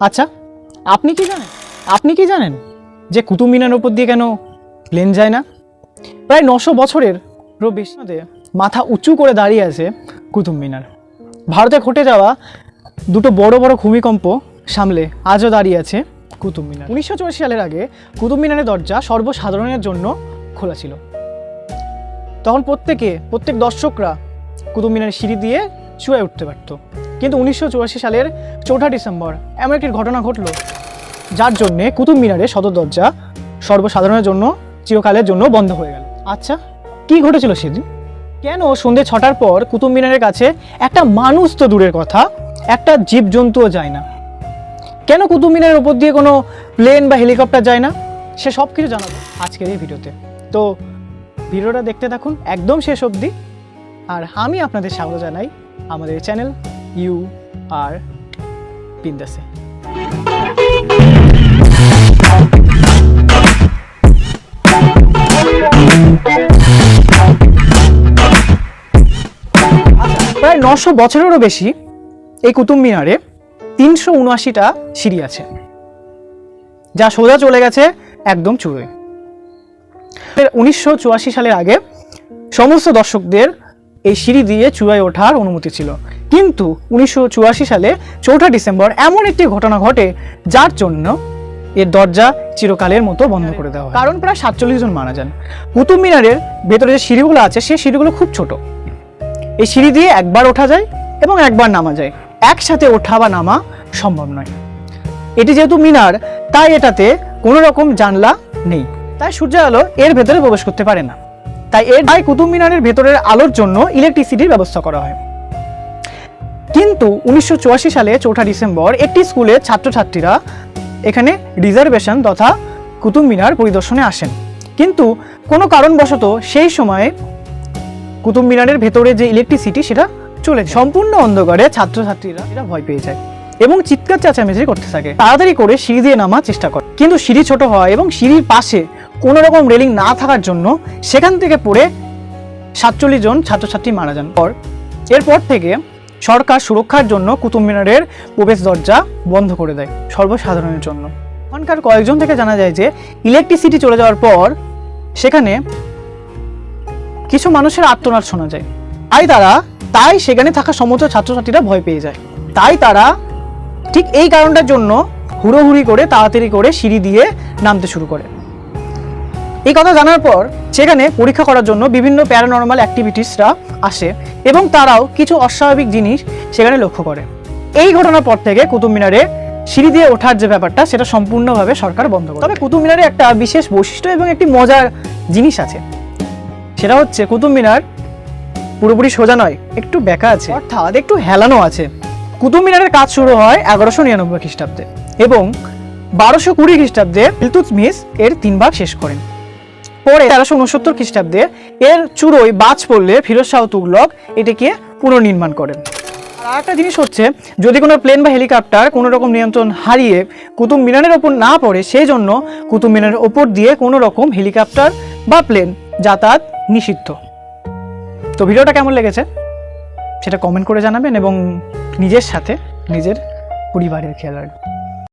আচ্ছা আপনি কি জানেন? আপনি কি জানেন যে কুতুব মিনার উপর দিয়ে কেন প্লেন যায় না? প্রায় নশো বছরের বেশি মাথা উঁচু করে দাঁড়িয়ে আছে কুতুব মিনার। ভারতে ঘটে যাওয়া দুটো বড় বড় ভূমিকম্প সামলে আজও দাঁড়িয়ে আছে কুতুব মিনার। উনিশশো চুরাশি সালের আগে কুতুব মিনারের দরজা সর্বসাধারণের জন্য খোলা ছিল। তখন প্রত্যেকে, প্রত্যেক দর্শকরা কুতুব মিনারের সিঁড়ি দিয়ে চুয়ায় উঠতে পারত। কিন্তু উনিশশো চুরাশি সালের চৌঠা ডিসেম্বর এমন একটি ঘটনা ঘটলো, যার জন্যে কুতুব মিনারের সদর দরজা সর্বসাধারণের জন্য, চিরকালের জন্য বন্ধ হয়ে গেল। আচ্ছা কি ঘটেছিল সেদিন? কেন সন্ধে ছটার পর কুতুব মিনারের কাছে একটা মানুষ তো দূরের কথা, একটা জীবজন্তুও যায় না? কেন কুতুব মিনারের ওপর দিয়ে কোনো প্লেন বা হেলিকপ্টার যায় না? সে সব কিছু জানাব আজকের এই ভিডিওতে। তো ভিডিওটা দেখতে থাকুন, একদম শেষ অবধি। আর আমি আপনাদের স্বাগত জানাই আমাদের চ্যানেল ইউ আর বিন্দাসে। প্রায় নশো বছরেরও বেশি এই কুতুব মিনারে তিনশো উনআশিটা সিঁড়ি আছে, যা সোজা চলে গেছে একদম চূড়োয়। উনিশশো চুয়াশি সালের আগে সমস্ত দর্শকদের এই সিঁড়ি দিয়ে চূড়ায় ওঠার অনুমতি ছিল। কিন্তু উনিশশো চুয়াশি সালে চৌঠা ডিসেম্বর এমন একটি ঘটনা ঘটে যার জন্য এর দরজা চিরকালের মতো বন্ধ করে দেওয়া কারণ প্রায় সাতচল্লিশ জন মারা যান। কুতুব মিনারের ভেতরে যে সিঁড়িগুলো আছে সেই সিঁড়িগুলো খুব ছোট। এই সিঁড়ি দিয়ে একবার ওঠা যায় এবং একবার নামা যায়। একসাথে ওঠা বা নামা সম্ভব নয়। এটি যেহেতু মিনার তাই এটাতে কোনো রকম জানলা নেই। তাই সূর্যের আলো এর ভেতরে প্রবেশ করতে পারে না। তাই এর তাই কুতুব মিনারের ভেতরের আলোর জন্য ইলেকট্রিসিটির ব্যবস্থা করা হয়। কিন্তু উনিশশো সালে চৌঠা ডিসেম্বর একটি স্কুলের ছাত্রছাত্রীরা এখানে রিজার্ভেশন তথা কুতুব মিনার পরিদর্শনে আসেন। কিন্তু কোনো কারণবশত সেই সময়ে কুতুব মিনারের ভেতরে যে ইলেকট্রিসিটি সেটা চলে সম্পূর্ণ অন্ধকারে ছাত্রছাত্রীরা এরা ভয় পেয়ে যায় এবং চিৎকার চেঁচামেচি করতে থাকে। তাড়াতাড়ি করে সিঁড়ি দিয়ে নামার চেষ্টা করে। কিন্তু সিঁড়ি ছোট হয় এবং সিঁড়ির পাশে কোনো রকম রেলিং না থাকার জন্য সেখান থেকে পড়ে সাতচল্লিশ জন ছাত্রছাত্রী মারা যান। পর এরপর থেকে সরকার সুরক্ষার জন্য কুতুব মিনারের প্রবেশ দরজা বন্ধ করে দেয় সর্বসাধারণের জন্য। ওখানকার কয়েকজন থেকে জানা যায় যে ইলেকট্রিসিটি চলে যাওয়ার পর সেখানে কিছু মানুষের আত্মনাদ শোনা যায়। তাই তারা, তাই সেখানে থাকা সমস্ত ছাত্রছাত্রীরা ভয় পেয়ে যায়। তাই তারা ঠিক এই কারণটার জন্য হুড়োহুড়ি করে, তাড়াতাড়ি করে সিঁড়ি দিয়ে নামতে শুরু করে। এই কথা জানার পর সেখানে পরীক্ষা করার জন্য বিভিন্ন প্যারানর্মাল অ্যাক্টিভিটিসরা আসে এবং তারাও কিছু অস্বাভাবিক জিনিস সেখানে লক্ষ্য করে। এই ঘটনার পর থেকে কুতুব মিনারে সিঁড়ি দিয়ে ওঠার যে ব্যাপারটা, সেটা সম্পূর্ণভাবে সরকার বন্ধ করে। তবে কুতুব মিনারে একটা বিশেষ বৈশিষ্ট্য এবং একটি মজার জিনিস আছে। সেটা হচ্ছে কুতুব মিনার পুরোপুরি সোজা নয়, একটু বেঁকা আছে। অর্থাৎ একটু হেলানো আছে। কুতুব মিনারের কাজ শুরু হয় এগারোশো নিরানব্বই খ্রিস্টাব্দে এবং বারোশো কুড়ি খ্রিস্টাব্দে ইলতুৎমিস এর তিন ভাগ শেষ করেন। পরে তেরোশো উনসত্তর খ্রিস্টাব্দে এর চূড়োয় বাজ পড়লে ফিরোজ শাহ তুগলক এটিকে পুনর্নির্মাণ করেন। আর একটা জিনিস হচ্ছে, যদি কোনো প্লেন বা হেলিকপ্টার কোনো রকম নিয়ন্ত্রণ হারিয়ে কুতুব মিনারের ওপর না পড়ে সেই জন্য কুতুব মিনারের ওপর দিয়ে কোনো রকম হেলিকপ্টার বা প্লেন যাতায়াত নিষিদ্ধ। তো ভিডিওটা কেমন লেগেছে? সেটা কমেন্ট করে জানাবেন এবং নিজের সাথে, নিজের পরিবারের খেয়াল রাখবেন।